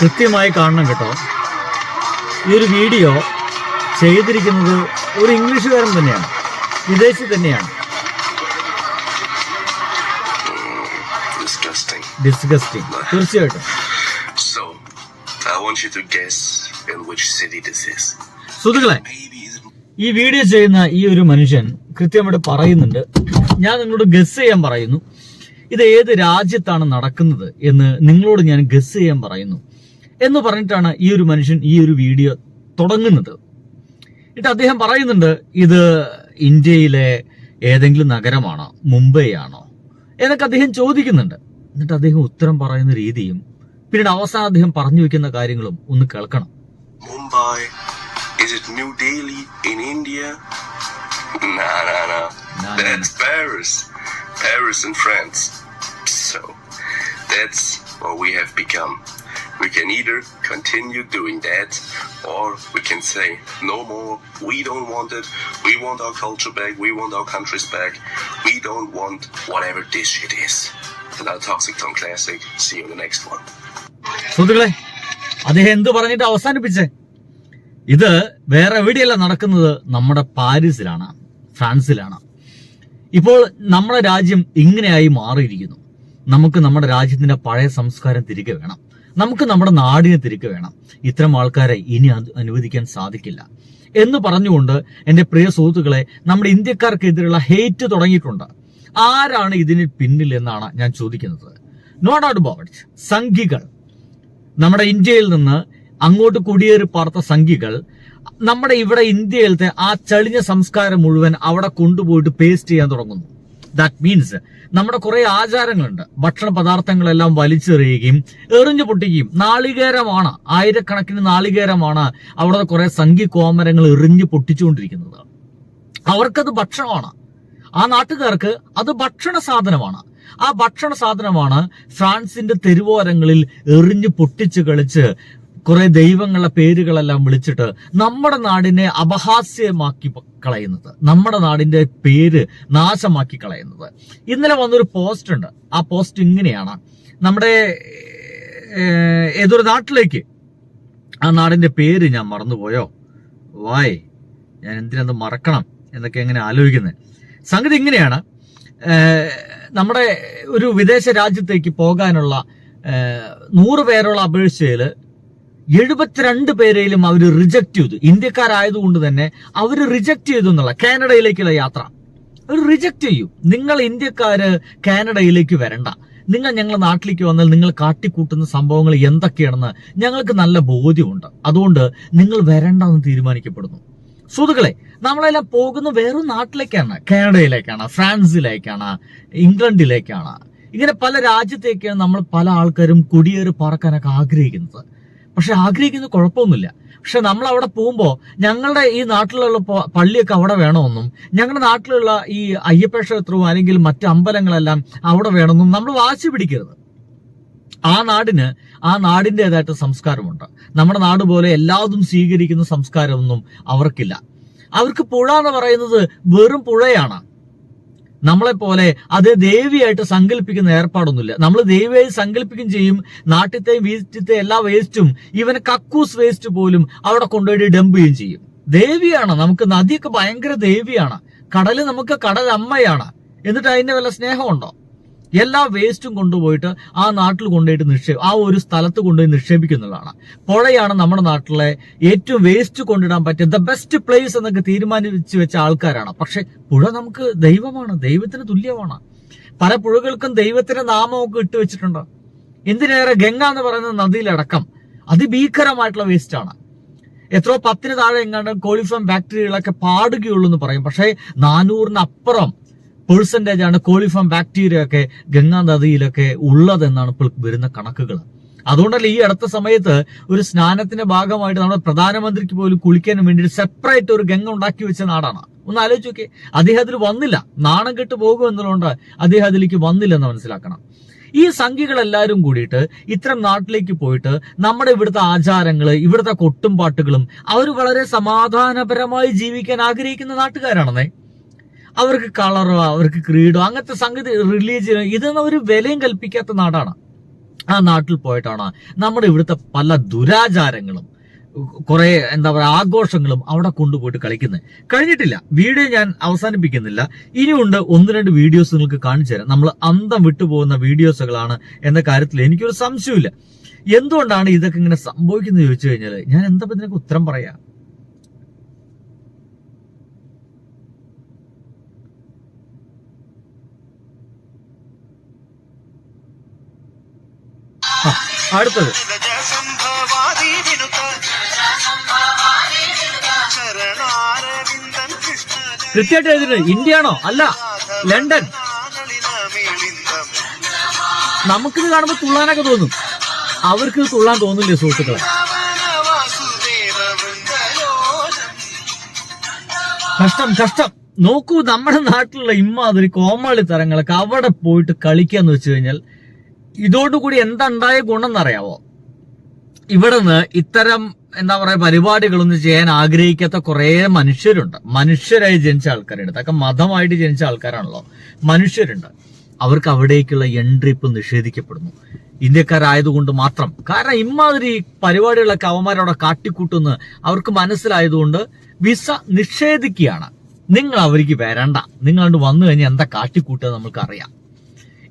കൃത്യമായി കാണണം കേട്ടോ. ഈ ഒരു വീഡിയോ ചെയ്തിരിക്കുന്നത് ഒരു ഇംഗ്ലീഷുകാരൻ തന്നെയാണ്. വിദേശി തന്നെയാണ്. ഡിസ്ഗസ്റ്റിംഗ് തീർച്ചയായിട്ടും. സുഹൃത്തുക്കളെ ഈ വീഡിയോ ചെയ്യുന്ന ഈ ഒരു മനുഷ്യൻ കൃത്യമായിട്ട് പറയുന്നുണ്ട്. ഞാൻ നിങ്ങളോട് ഗസ് ചെയ്യാൻ പറയുന്നു. ഇത് ഏത് രാജ്യത്താണ് നടക്കുന്നത് എന്ന് നിങ്ങളോട് ഞാൻ ഗസ് ചെയ്യാൻ പറയുന്നു. എന്ന് പറഞ്ഞിട്ടാണ് ഈ ഒരു മനുഷ്യൻ ഈ ഒരു വീഡിയോ തുടങ്ങുന്നത് എന്നിട്ട് അദ്ദേഹം പറയുന്നുണ്ട് ഇത് ഇന്ത്യയിലെ ഏതെങ്കിലും നഗരമാണോ മുംബൈ ആണോ എന്നൊക്കെ അദ്ദേഹം ചോദിക്കുന്നുണ്ട് എന്നിട്ട് അദ്ദേഹം ഉത്തരം പറയുന്ന രീതിയും പിന്നീട് അവസാനം അദ്ദേഹം പറഞ്ഞു വെക്കുന്ന കാര്യങ്ങളും ഒന്ന് കേൾക്കണം Mumbai New Delhi in India? Nah, nah, nah. Nah, nah, that's Paris. Paris in France. So, that's what we have become. We can either continue doing that, or we can say, no more, we don't want it, we want our culture back, we want our countries back, we don't want whatever this shit is. Our Toxic Tone Classic, see you in the next one. സുഹൃത്തുക്കളെ അദ്ദേഹം എന്ത് പറഞ്ഞിട്ട് അവസാനിപ്പിച്ചേ ഇത് വേറെ എവിടെയല്ല നടക്കുന്നത് നമ്മുടെ പാരീസിലാണ് ഫ്രാൻസിലാണ് ഇപ്പോൾ നമ്മുടെ രാജ്യം ഇങ്ങനെയായി മാറിയിരിക്കുന്നു നമുക്ക് നമ്മുടെ രാജ്യത്തിന്റെ പഴയ സംസ്കാരം തിരികെ വേണം നമുക്ക് നമ്മുടെ നാടിനെ തിരികെ വേണം. ഇത്തരം ആൾക്കാരെ ഇനി അനുവദിക്കാൻ സാധിക്കില്ല. എന്ന് പറഞ്ഞുകൊണ്ട് എന്റെ പ്രിയ സുഹൃത്തുക്കളെ നമ്മുടെ ഇന്ത്യക്കാർക്കെതിരെയുള്ള ഹേറ്റ് തുടങ്ങിയിട്ടുണ്ട്. ആരാണ് ഇതിന് പിന്നിൽ എന്നാണ് ഞാൻ ചോദിക്കുന്നത്. നോ ഡൗട്ട് അബൌട്ട് സംഘികൾ. നമ്മുടെ ഇന്ത്യയിൽ നിന്ന് അങ്ങോട്ട് കുടിയേറി പാർത്ത സംഘികൾ നമ്മുടെ ഇവിടെ ഇന്ത്യയിലത്തെ ആ ചളിഞ്ഞ സംസ്കാരം മുഴുവൻ അവിടെ കൊണ്ടുപോയിട്ട് പേസ്റ്റ് ചെയ്യാൻ തുടങ്ങുന്നു. ദാറ്റ് മീൻസ് നമ്മുടെ കുറെ ആചാരങ്ങളുണ്ട്. ഭക്ഷണ പദാർത്ഥങ്ങളെല്ലാം വലിച്ചെറിയുകയും എറിഞ്ഞു പൊട്ടിക്കുകയും. നാളികേരമാണ് ആയിരക്കണക്കിന് നാളികേരമാണ് അവിടെ കുറെ സംഘി കോമരങ്ങൾ എറിഞ്ഞു പൊട്ടിച്ചുകൊണ്ടിരിക്കുന്നത്. അവർക്കത് ഭക്ഷണമാണ്. ആ നാട്ടുകാർക്ക് അത് ഭക്ഷണ സാധനമാണ്. ആ ഭക്ഷണ സാധനമാണ് ഫ്രാൻസിന്റെ തെരുവോരങ്ങളിൽ എറിഞ്ഞു പൊട്ടിച്ച് കളിച്ച് കുറെ ദൈവങ്ങളുടെ പേരുകളെല്ലാം വിളിച്ചിട്ട് നമ്മുടെ നാടിനെ അപഹാസ്യമാക്കി കളയുന്നത്. നമ്മുടെ നാടിന്റെ പേര് നാശമാക്കി കളയുന്നത്. ഇന്നലെ വന്നൊരു പോസ്റ്റ് ഉണ്ട്. ആ പോസ്റ്റ് ഇങ്ങനെയാണ്. നമ്മുടെ ഏതൊരു നാട്ടിലേക്ക് ആ നാടിന്റെ പേര് ഞാൻ മറന്നുപോയോ? വായ് ഞാൻ എന്തിനത് മറക്കണം എന്നൊക്കെ എങ്ങനെ ആലോചിക്കുന്നത് സംഗതി ഇങ്ങനെയാണ്. നമ്മുടെ ഒരു വിദേശ രാജ്യത്തേക്ക് പോകാനുള്ള നൂറ് പേരുള്ള അപേക്ഷയിൽ എഴുപത്തിരണ്ട് പേരെയും അവർ റിജക്ട് ചെയ്തു. ഇന്ത്യക്കാരായതുകൊണ്ട് തന്നെ അവർ റിജക്ട് ചെയ്തു എന്നുള്ള കാനഡയിലേക്കുള്ള യാത്ര. അവർ റിജക്ട് ചെയ്യും. നിങ്ങൾ ഇന്ത്യക്കാര് കാനഡയിലേക്ക് വരണ്ട. നിങ്ങൾ ഞങ്ങളുടെ നാട്ടിലേക്ക് വന്നാൽ നിങ്ങൾ കാട്ടിക്കൂട്ടുന്ന സംഭവങ്ങൾ എന്തൊക്കെയാണെന്ന് ഞങ്ങൾക്ക് നല്ല ബോധ്യമുണ്ട്. അതുകൊണ്ട് നിങ്ങൾ വരണ്ടെന്ന് തീരുമാനിക്കപ്പെടുന്നു. സുഹൃത്തുക്കളെ നമ്മളെല്ലാം പോകുന്ന വേറൊരു നാട്ടിലേക്കാണ്. കാനഡയിലേക്കാണ് ഫ്രാൻസിലേക്കാണ് ഇംഗ്ലണ്ടിലേക്കാണ്. ഇങ്ങനെ പല രാജ്യത്തേക്കാണ് നമ്മൾ പല ആൾക്കാരും കുടിയേറി പറക്കാനൊക്കെ ആഗ്രഹിക്കുന്നത്. പക്ഷെ ആഗ്രഹിക്കുന്ന കുഴപ്പമൊന്നുമില്ല. പക്ഷെ നമ്മൾ അവിടെ പോകുമ്പോൾ ഞങ്ങളുടെ ഈ നാട്ടിലുള്ള പള്ളിയൊക്കെ അവിടെ വേണമെന്നും ഞങ്ങളുടെ നാട്ടിലുള്ള ഈ അയ്യപ്പ ക്ഷേത്രവും അല്ലെങ്കിൽ മറ്റ് അമ്പലങ്ങളെല്ലാം അവിടെ വേണമെന്നും നമ്മൾ വാശി പിടിക്കരുത്. ആ നാടിന് ആ നാടിന്റെതായിട്ട് സംസ്കാരമുണ്ട്. നമ്മുടെ നാട് പോലെ എല്ലാതും സ്വീകരിക്കുന്ന സംസ്കാരമൊന്നും അവർക്കില്ല. അവർക്ക് പുഴ എന്ന് പറയുന്നത് വെറും പുഴയാണ്. നമ്മളെ പോലെ അത് ദേവിയായിട്ട് സങ്കല്പിക്കുന്ന ഏർപ്പാടൊന്നുമില്ല. നമ്മൾ ദേവിയായി സങ്കല്പിക്കുകയും ചെയ്യും. നാട്ടിലത്തെയും വീട്ടിലത്തെ എല്ലാ വേസ്റ്റും ഇവൻ കക്കൂസ് വേസ്റ്റ് പോലും അവിടെ കൊണ്ടുപോയി ഡംപ് ചെയ്യും. ദേവിയാണ്. നമുക്ക് നദിയൊക്കെ ഭയങ്കര ദേവിയാണ്. കടൽ നമുക്ക് കടൽ അമ്മയാണ് എന്നിട്ട് അതിന്റെ വല്ല സ്നേഹമുണ്ടോ? എല്ലാ വേസ്റ്റും കൊണ്ടുപോയിട്ട് ആ നാട്ടിൽ കൊണ്ടുപോയിട്ട് നിക്ഷേപ ആ ഒരു സ്ഥലത്ത് കൊണ്ടുപോയി നിക്ഷേപിക്കുന്നതാണ്. പുഴയാണ് നമ്മുടെ നാട്ടിലെ ഏറ്റവും വേസ്റ്റ് കൊണ്ടിടാൻ പറ്റിയ ദ ബെസ്റ്റ് പ്ലേസ് എന്നൊക്കെ തീരുമാനിച്ചു വെച്ച ആൾക്കാരാണ്. പക്ഷെ പുഴ നമുക്ക് ദൈവമാണ് ദൈവത്തിന് തുല്യമാണ്. പല പുഴകൾക്കും ദൈവത്തിന്റെ നാമമൊക്കെ ഇട്ട് വെച്ചിട്ടുണ്ട്. എന്തിനേറെ ഗംഗ എന്ന് പറയുന്ന നദിയിലടക്കം. അതിഭീകരമായിട്ടുള്ള വേസ്റ്റാണ് എത്രയോ പത്തിന് താഴെ എങ്ങാണ്ട് കോളിഫോം ബാക്ടീരിയകളൊക്കെ പാടുകയുള്ളൂ എന്ന് പറയും. പക്ഷേ നാനൂറിന് പെർസെന്റേജ് ആണ് കോളിഫോം ബാക്ടീരിയ ഒക്കെ ഗംഗാ നദിയിലൊക്കെ ഉള്ളതെന്നാണ് ഇപ്പോൾ വരുന്ന കണക്കുകൾ. അതുകൊണ്ടല്ല ഈ അടുത്ത സമയത്ത് ഒരു സ്നാനത്തിന്റെ ഭാഗമായിട്ട് നമ്മുടെ പ്രധാനമന്ത്രിക്ക് പോലും കുളിക്കാൻ വേണ്ടി സെപ്പറേറ്റ് ഒരു ഗംഗ ഉണ്ടാക്കി വെച്ച നാടാണ്. ഒന്ന് ആലോചിച്ച് നോക്കിയേ. അദ്ദേഹത്തിൽ വന്നില്ല. നാണം കെട്ട് പോകും എന്നുള്ളതുകൊണ്ട് അദ്ദേഹം അതിലേക്ക് വന്നില്ലെന്ന് മനസ്സിലാക്കണം. ഈ സംഖ്യകളെല്ലാവരും കൂടിയിട്ട് ഇത്തരം നാട്ടിലേക്ക് പോയിട്ട് നമ്മുടെ ഇവിടുത്തെ ആചാരങ്ങൾ ഇവിടുത്തെ കൊട്ടും പാട്ടുകളും അവർ വളരെ സമാധാനപരമായി ജീവിക്കാൻ ആഗ്രഹിക്കുന്ന നാട്ടുകാരാണെന്നേ. അവർക്ക് കളറോ അവർക്ക് ക്രീഡോ അങ്ങനത്തെ സംഗതി റിലീജിയനോ ഇതൊന്നും ഒരു വിലയും കൽപ്പിക്കാത്ത നാടാണ്. ആ നാട്ടിൽ പോയിട്ടാണ് നമ്മുടെ ഇവിടുത്തെ പല ദുരാചാരങ്ങളും കുറെ എന്താ പറയുക ആഘോഷങ്ങളും അവിടെ കൊണ്ടുപോയിട്ട് കളിക്കുന്നത്. കഴിഞ്ഞിട്ടില്ല വീഡിയോ ഞാൻ അവസാനിപ്പിക്കുന്നില്ല. ഇനിയുണ്ട് ഒന്ന് രണ്ട് വീഡിയോസ് നിങ്ങൾക്ക് കാണിച്ചു തരാം. നമ്മൾ അന്തം വിട്ടുപോകുന്ന വീഡിയോസുകളാണ് എന്ന കാര്യത്തിൽ എനിക്കൊരു സംശയമില്ല എന്തുകൊണ്ടാണ് ഇതൊക്കെ ഇങ്ങനെ സംഭവിക്കുന്നത് ചോദിച്ചു കഴിഞ്ഞാൽ ഞാൻ എന്താ ഇതിനൊക്കെ ഉത്തരം പറയാ ആ, അടുത്തത്. കൃത്യമായിട്ട് എഴുതിയിട്ടുണ്ട്. ഇന്ത്യയാണോ? അല്ല. ലണ്ടൻ. നമുക്കിത് കാണുമ്പോൾ തുള്ളാനൊക്കെ തോന്നും. അവർക്ക് തുള്ളാൻ തോന്നില്ലേ സുഹൃത്തുക്കളെ? കഷ്ടം കഷ്ടം. നോക്കൂ നമ്മുടെ നാട്ടിലുള്ള ഇമ്മാതിരി കോമാളി തരങ്ങളൊക്കെ അവിടെ പോയിട്ട് കളിക്കാന്ന് വെച്ച് കഴിഞ്ഞാൽ ഇതോടുകൂടി എന്തുണ്ടായ ഗുണം എന്നറിയാവോ ഇവിടെ നിന്ന് ഇത്തരം എന്താ പറയാ പരിപാടികളൊന്നും ചെയ്യാൻ ആഗ്രഹിക്കാത്ത കുറെ മനുഷ്യരുണ്ട്. മനുഷ്യരായി ജനിച്ച ആൾക്കാരുണ്ട്. അതൊക്കെ മതമായിട്ട് ജനിച്ച ആൾക്കാരാണല്ലോ. മനുഷ്യരുണ്ട്. അവർക്ക് അവിടേക്കുള്ള എൻട്രി ഇപ്പം നിഷേധിക്കപ്പെടുന്നു. ഇന്ത്യക്കാരായതുകൊണ്ട് മാത്രം. കാരണം ഇമാതിരി പരിപാടികളൊക്കെ അവന്മാരവിടെ കാട്ടിക്കൂട്ടുന്ന്. അവർക്ക് മനസ്സിലായതുകൊണ്ട് വിസ നിഷേധിക്കുകയാണ്. നിങ്ങൾ അവർക്ക് വരണ്ട. നിങ്ങളണ്ട് വന്നു കഴിഞ്ഞാൽ എന്താ കാട്ടിക്കൂട്ടുക നമുക്ക് അറിയാം.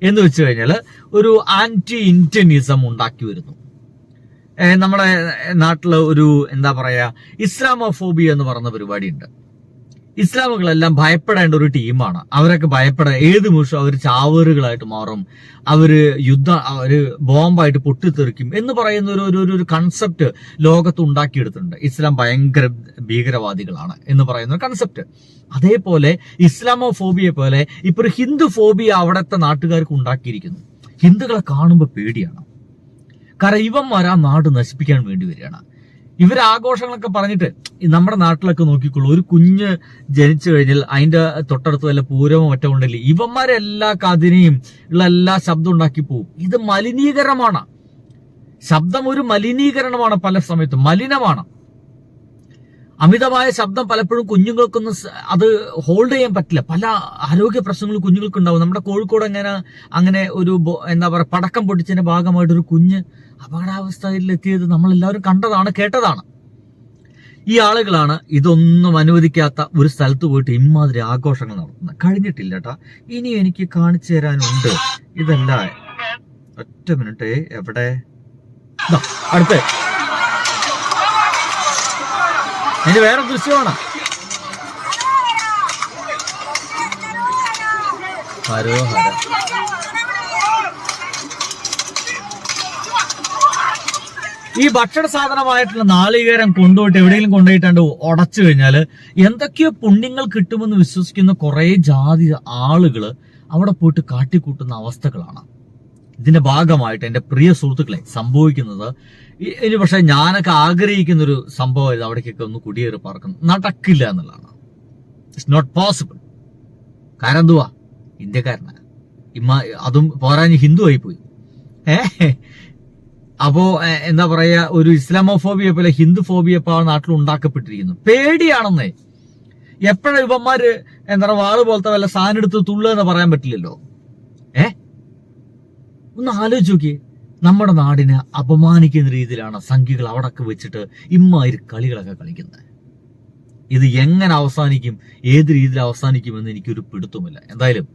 എന്ന് വെച്ച് കഴിഞ്ഞാൽ ഒരു ആന്റി ഇന്ത്യനിസം ഉണ്ടാക്കി വരുന്നു. നമ്മുടെ നാട്ടിൽ ഒരു എന്താ പറയാ ഇസ്ലാമോഫോബിയ എന്ന് പറയുന്ന പരിപാടിയുണ്ട്. ഇസ്ലാമുകളെല്ലാം ഭയപ്പെടേണ്ട ഒരു ടീമാണ്. അവരൊക്കെ ഭയപ്പെടാൻ ഏത് നിമിഷം അവർ ചാവേറുകളായിട്ട് മാറും. അവർ യുദ്ധ അവർ ബോംബായിട്ട് പൊട്ടിത്തെറിക്കും എന്ന് പറയുന്ന ഒരു ഒരു ഒരു കൺസെപ്റ്റ് ലോകത്ത് ഉണ്ടാക്കിയെടുത്തിട്ടുണ്ട്. ഇസ്ലാം ഭയങ്കര ഭീകരവാദികളാണ് എന്ന് പറയുന്ന ഒരു കൺസെപ്റ്റ് അതേപോലെ ഇസ്ലാമോ ഫോബിയെ പോലെ ഇപ്പൊ ഒരു ഹിന്ദു ഫോബിയ അവിടുത്തെ നാട്ടുകാർക്ക് ഉണ്ടാക്കിയിരിക്കുന്നു. ഹിന്ദുക്കളെ കാണുമ്പോൾ പേടിയാണ്. കാരണം ഇവന്മാർ ആ നാട് നശിപ്പിക്കാൻ വേണ്ടി വരികയാണ്. ഇവർ ആഘോഷങ്ങളൊക്കെ പറഞ്ഞിട്ട് നമ്മുടെ നാട്ടിലൊക്കെ നോക്കിക്കോളൂ. ഒരു കുഞ്ഞ് ജനിച്ചു കഴിഞ്ഞാൽ അതിന്റെ തൊട്ടടുത്ത് വല്ല പൂരമോ മറ്റോ ഉണ്ടല്ലേ ഇവന്മാരെല്ലാ കതിനെയും ഉള്ള എല്ലാ ശബ്ദം ഉണ്ടാക്കി പോവും. ഇത് മലിനീകരണമാണ്. ശബ്ദം ഒരു മലിനീകരണമാണ് പല സമയത്തും. മലിനമാണ്. അമിതമായ ശബ്ദം പലപ്പോഴും കുഞ്ഞുങ്ങൾക്കൊന്നും അത് ഹോൾഡ് ചെയ്യാൻ പറ്റില്ല. പല ആരോഗ്യ പ്രശ്നങ്ങളും കുഞ്ഞുങ്ങൾക്ക് ഉണ്ടാവും നമ്മുടെ കോഴിക്കോട് അങ്ങനെ അങ്ങനെ ഒരു എന്താ പറയുക പടക്കം പൊട്ടിച്ചതിന്റെ ഭാഗമായിട്ട് ഒരു കുഞ്ഞ് അപകടാവസ്ഥയിൽ നമ്മളെല്ലാവരും കണ്ടതാണ് കേട്ടതാണ്. ഈ ആളുകളാണ് ഇതൊന്നും അനുവദിക്കാത്ത ഒരു സ്ഥലത്ത് പോയിട്ട് ഇമാതിരി ആഘോഷങ്ങൾ നടത്തുന്നത്. കഴിഞ്ഞിട്ടില്ല കേട്ടാ ഇനി എനിക്ക് കാണിച്ചു തരാനുണ്ട്. ഇതല്ല ഒറ്റ മിനിറ്റ് എവിടെ? അടുത്ത. അതിന് വേറെ ദൃശ്യമാണ് ഈ ഭക്ഷണ സാധനമായിട്ടുള്ള നാളികേരം കൊണ്ടുപോയിട്ട് എവിടെയെങ്കിലും കൊണ്ടുപോയിട്ടാണ്ട് ഉടച്ചു കഴിഞ്ഞാൽ എന്തൊക്കെയോ പുണ്യങ്ങൾ കിട്ടുമെന്ന് വിശ്വസിക്കുന്ന കുറെ ജാതി ആളുകൾ അവിടെ പോയിട്ട് കാട്ടിക്കൂട്ടുന്ന അവസ്ഥകളാണ്. ഇതിന്റെ ഭാഗമായിട്ട് എന്റെ പ്രിയ സുഹൃത്തുക്കളെ സംഭവിക്കുന്നത് ഇനി പക്ഷെ ഞാനൊക്കെ ആഗ്രഹിക്കുന്ന ഒരു സംഭവം അവിടേക്കൊക്കെ ഒന്ന് കുടിയേറി പാർക്കുന്നു നടക്കില്ല എന്നുള്ളതാണ്. ഇറ്റ്സ് നോട്ട് പോസിബിൾ കാരണം എന്തുവാ? ഇന്ത്യക്കാരനാ. ഇമ്മ അതും പോരാഞ്ഞ് ഹിന്ദു ആയിപ്പോയി. പോയി ഏ? അപ്പോ എന്താ പറയാ ഒരു ഇസ്ലാമോഫോബിയ പോലെ ഹിന്ദു ഫോബിയ ഇപ്പോൾ നാട്ടിൽ ഉണ്ടാക്കപ്പെട്ടിരിക്കുന്നു പേടിയാണെന്നേ. എപ്പോഴും ഇവന്മാര് എന്താ പറയുക വാൾ പോലത്തെ വല്ല സാധനം എടുത്ത് തുള്ളു എന്ന് പറയാൻ പറ്റില്ലല്ലോ. ഏ? ഒന്ന് ആലോചിച്ച് നോക്കിയേ. നമ്മുടെ നാടിനെ അപമാനിക്കുന്ന രീതിയിലാണ് സംഖ്യകൾ അവിടൊക്കെ വെച്ചിട്ട് ഇമ്മാതിരി കളികളൊക്കെ കളിക്കുന്നത്. ഇത് എങ്ങനെ അവസാനിക്കും ഏത് രീതിയിൽ അവസാനിക്കും അവസാനിക്കുമെന്ന് എനിക്കൊരു പിടുത്തമില്ല എന്തായാലും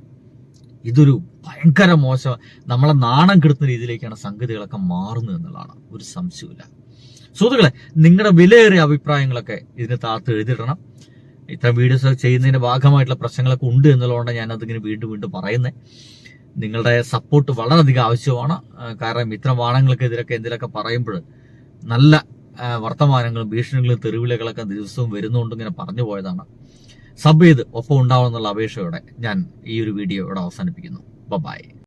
ഇതൊരു ഭയങ്കര മോശം നമ്മളെ നാണം കെടുത്തുന്ന രീതിയിലേക്കാണ് സംഗതികളൊക്കെ മാറുന്നത് എന്നുള്ളതാണ്. ഒരു സംശയമില്ല സുഹൃത്തുക്കളെ നിങ്ങളുടെ വിലയേറിയ അഭിപ്രായങ്ങളൊക്കെ ഇതിന് താത്ത് എഴുതിയിടണം. ഇത്തരം വീഡിയോസ് ചെയ്യുന്നതിന്റെ ഭാഗമായിട്ടുള്ള പ്രശ്നങ്ങളൊക്കെ ഉണ്ട് എന്നുള്ളതുകൊണ്ട് ഞാൻ അതിങ്ങനെ വീണ്ടും വീണ്ടും പറയുന്നത്. നിങ്ങളുടെ സപ്പോർട്ട് വളരെയധികം ആവശ്യമാണ്. കാരണം ഇത്തരം വാണങ്ങൾക്കെതിരൊക്കെ എന്തിലൊക്കെ പറയുമ്പോൾ നല്ല വർത്തമാനങ്ങളും ഭീഷണികളും തെരുവിളികളൊക്കെ ദിവസവും വരുന്നുണ്ട് ഇങ്ങനെ പറഞ്ഞു പോയതാണ്. സബ് ചെയ്ത് ഒപ്പം ഉണ്ടാവണം എന്നുള്ള അപേക്ഷയോടെ ഞാൻ ഈ ഒരു വീഡിയോ ഇവിടെ അവസാനിപ്പിക്കുന്നു. ബൈ